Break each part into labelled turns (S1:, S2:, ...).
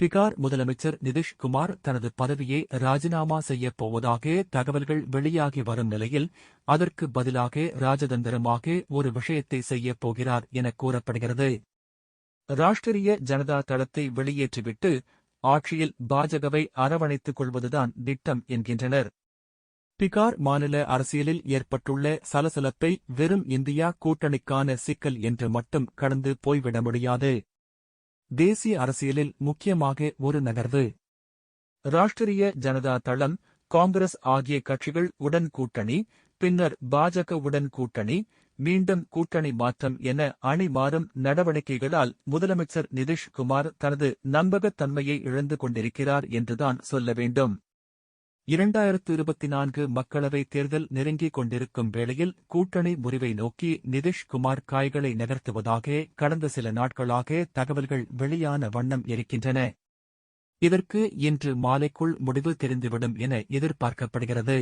S1: பிகார் முதலமைச்சர் நிதிஷ்குமார் தனது பதவியை ராஜினாமா செய்யப் போவதாக தகவல்கள் வெளியாகி வரும் நிலையில் அதற்கு பதிலாக ராஜதந்திரமாக ஒரு விஷயத்தை செய்யப் போகிறார் என கூறப்படுகிறது. ராஷ்டிரிய ஜனதா தளத்தை வெளியேற்றிவிட்டு ஆட்சியில் பாஜகவை அரவணைத்துக் கொள்வதுதான் திட்டம் என்கின்றனர். பிகார் மாநில அரசியலில் ஏற்பட்டுள்ள சலசலப்பை வெறும் இந்தியா கூட்டணிக்கான சிக்கல் என்று மட்டும் கடந்து போய்விட முடியாது. தேசிய அரசியலில் முக்கியமாக ஒரு நகர்வு. ராஷ்டிரிய ஜனதா தளம் காங்கிரஸ் ஆகிய கட்சிகள் உடன் கூட்டணி பின்னர் பாஜக உடன் கூட்டணி மீண்டும் கூட்டணி மாற்றம் என அணி மாறும் நடவடிக்கைகளால் முதலமைச்சர் நிதிஷ்குமார் தனது நம்பகத்தன்மையை இழந்து கொண்டிருக்கிறார் என்றுதான் சொல்ல வேண்டும். இரண்டாயிரத்து இருபத்தி நான்கு மக்களவைத் தேர்தல் நெருங்கிக் கொண்டிருக்கும் வேளையில் கூட்டணி முறிவை நோக்கி நிதிஷ்குமார் காய்களை நகர்த்துவதாக கடந்த சில நாட்களாக தகவல்கள் வெளியான வண்ணம் இருக்கின்றன. இதற்கு இன்று மாலைக்குள் முடிவு தெரிந்துவிடும் என எதிர்பார்க்கப்படுகிறது.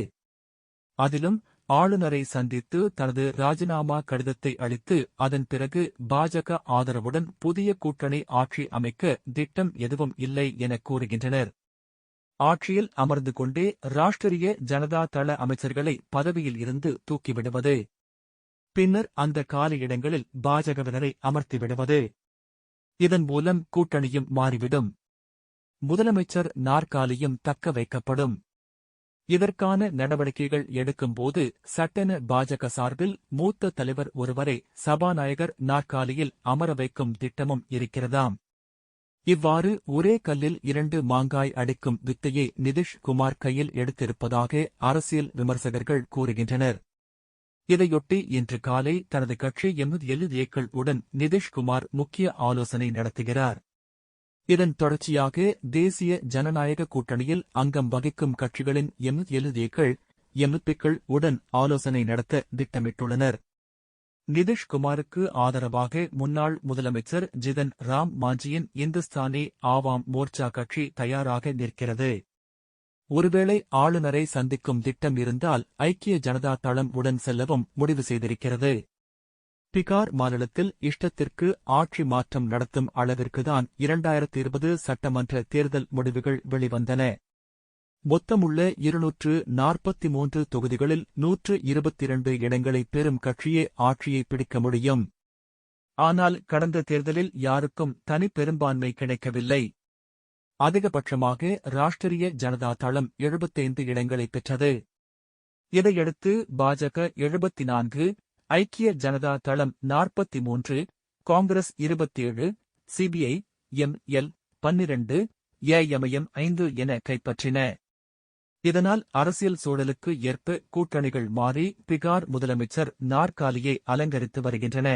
S1: அதிலும் ஆளுநரை சந்தித்து தனது ராஜினாமா கடிதத்தை அளித்து அதன் பிறகு பாஜக ஆதரவுடன் புதிய கூட்டணி ஆட்சி அமைக்க திட்டம் எதுவும் இல்லை என கூறுகின்றனர். ஆட்சியில் அமர்ந்து கொண்டே ராஷ்டிரிய ஜனதா தள அமைச்சர்களை பதவியில் இருந்து தூக்கிவிடுவது. பின்னர் அந்த காலியிடங்களில் பாஜகவினரை அமர்த்திவிடுவது இதன் மூலம் கூட்டணியும் மாறிவிடும். முதலமைச்சர் நாற்காலியும் தக்க வைக்கப்படும். இதற்கான நடவடிக்கைகள் எடுக்கும்போது சட்டென பாஜக சார்பில் மூத்த தலைவர் ஒருவரை சபாநாயகர் நாற்காலியில் அமர வைக்கும் திட்டமும் இருக்கிறதாம். இவ்வாறு ஒரே கல்லில் இரண்டு மாங்காய் அடிக்கும் வித்தையை நிதிஷ் குமார் கையில் எடுத்திருப்பதாக அரசியல் விமர்சகர்கள் கூறுகின்றனர். இதையொட்டி இன்று காலை தனது கட்சி எம்எல்ஏக்கள் உடன் நிதிஷ்குமார் முக்கிய ஆலோசனை நடத்துகிறார். இதன் தொடர்ச்சியாக தேசிய ஜனநாயக கூட்டணியில் அங்கம் வகிக்கும் கட்சிகளின் எம்எல்ஏக்கள் எம்பிக்கள் உடன் ஆலோசனை நடத்த திட்டமிட்டுள்ளனர். நிதிஷ்குமாருக்கு ஆதரவாக முன்னாள் முதலமைச்சர் ஜிதன் ராம் மாஞ்சியின் இந்துஸ்தானி ஆவாம் மோர்ச்சா கட்சி தயாராக நிற்கிறது. ஒருவேளை ஆளுநரை சந்திக்கும் திட்டம் இருந்தால் ஐக்கிய ஜனதா தளம் உடன் செல்லவும் முடிவு செய்திருக்கிறது. பிகார் மாநிலத்தில் இஷ்டத்திற்கு ஆட்சி மாற்றம் நடத்தும் அளவிற்குதான் இரண்டாயிரத்தி இருபது சட்டமன்ற தேர்தல் முடிவுகள் வெளிவந்தன. மொத்தமுள்ள இருநூற்று நாற்பத்தி மூன்று தொகுதிகளில் நூற்று இருபத்திரண்டு இடங்களை பெறும் கட்சியே ஆட்சியை பிடிக்க முடியும். ஆனால் கடந்த தேர்தலில் யாருக்கும் தனி பெரும்பான்மை கிடைக்கவில்லை. அதிகபட்சமாக ராஷ்டிரிய ஜனதா தளம் எழுபத்தைந்து இடங்களை பெற்றது. இதையடுத்து பாஜக எழுபத்தி நான்கு ஐக்கிய ஜனதா தளம் நாற்பத்தி மூன்று காங்கிரஸ் இருபத்தேழு சிபிஐ எம் எல் பன்னிரண்டு ஏஎம்ஐஎம் ஐந்து என கைப்பற்றின. இதனால் அரசியல் சூழலுக்கு ஏற்ப கூட்டணிகள் மாறி பிகார் முதலமைச்சர் நாற்காலியை அலங்கரித்து வருகின்றன.